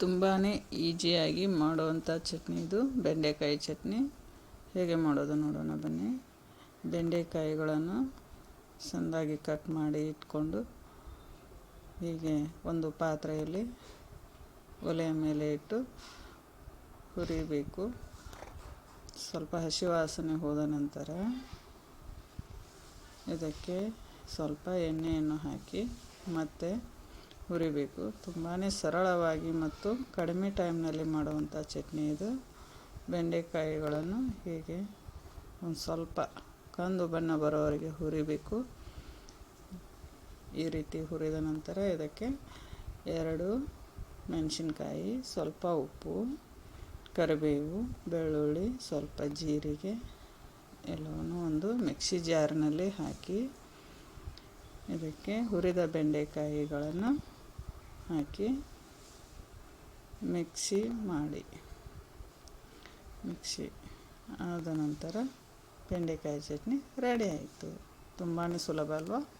ತುಂಬಾ ಈಜಿಯಾಗಿ ಮಾಡುವಂಥ ಚಟ್ನಿ ಇದು. ಬೆಂಡೆಕಾಯಿ ಚಟ್ನಿ. ಹೇಗೆ ಮಾಡೋದು ನೋಡೋಣ ಬನ್ನಿ. ಬೆಂಡೆಕಾಯಿಗಳನ್ನು ಸಣ್ಣದಾಗಿ ಕಟ್ ಮಾಡಿ ಇಟ್ಕೊಂಡು ಹೀಗೆ ಒಂದು ಪಾತ್ರೆಯಲ್ಲಿ ಒಲೆಯ ಮೇಲೆ ಇಟ್ಟು ಹುರಿಬೇಕು. ಸ್ವಲ್ಪ ಹಸಿ ವಾಸನೆ ಹೋದ ನಂತರ ಇದಕ್ಕೆ ಸ್ವಲ್ಪ ಎಣ್ಣೆಯನ್ನು ಹಾಕಿ ಮತ್ತೆ ಹುರಿಬೇಕು. ತುಂಬಾ ಸರಳವಾಗಿ ಮತ್ತು ಕಡಿಮೆ ಟೈಮ್ನಲ್ಲಿ ಮಾಡುವಂಥ ಚಟ್ನಿ ಇದು. ಬೆಂಡೆಕಾಯಿಗಳನ್ನು ಹೀಗೆ ಒಂದು ಸ್ವಲ್ಪ ಕಂದು ಬಣ್ಣ ಬರೋವರೆಗೆ ಹುರಿಬೇಕು. ಈ ರೀತಿ ಹುರಿದ ನಂತರ ಇದಕ್ಕೆ ಎರಡು ಮೆಣಸಿನ್ಕಾಯಿ, ಸ್ವಲ್ಪ ಉಪ್ಪು, ಕರಿಬೇವು, ಬೆಳ್ಳುಳ್ಳಿ, ಸ್ವಲ್ಪ ಜೀರಿಗೆ ಎಲ್ಲವನ್ನು ಒಂದು ಮಿಕ್ಸಿ ಜಾರ್ನಲ್ಲಿ ಹಾಕಿ ಇದಕ್ಕೆ ಹುರಿದ ಬೆಂಡೆಕಾಯಿಗಳನ್ನು ಹಾಕಿ ಮಿಕ್ಸಿ ಮಾಡಿ. ಮಿಕ್ಸಿ ಆದ ನಂತರ ಬೆಂಡೆಕಾಯಿ ಚಟ್ನಿ ರೆಡಿ ಆಯಿತು. ತುಂಬಾ ಸುಲಭ ಅಲ್ವಾ?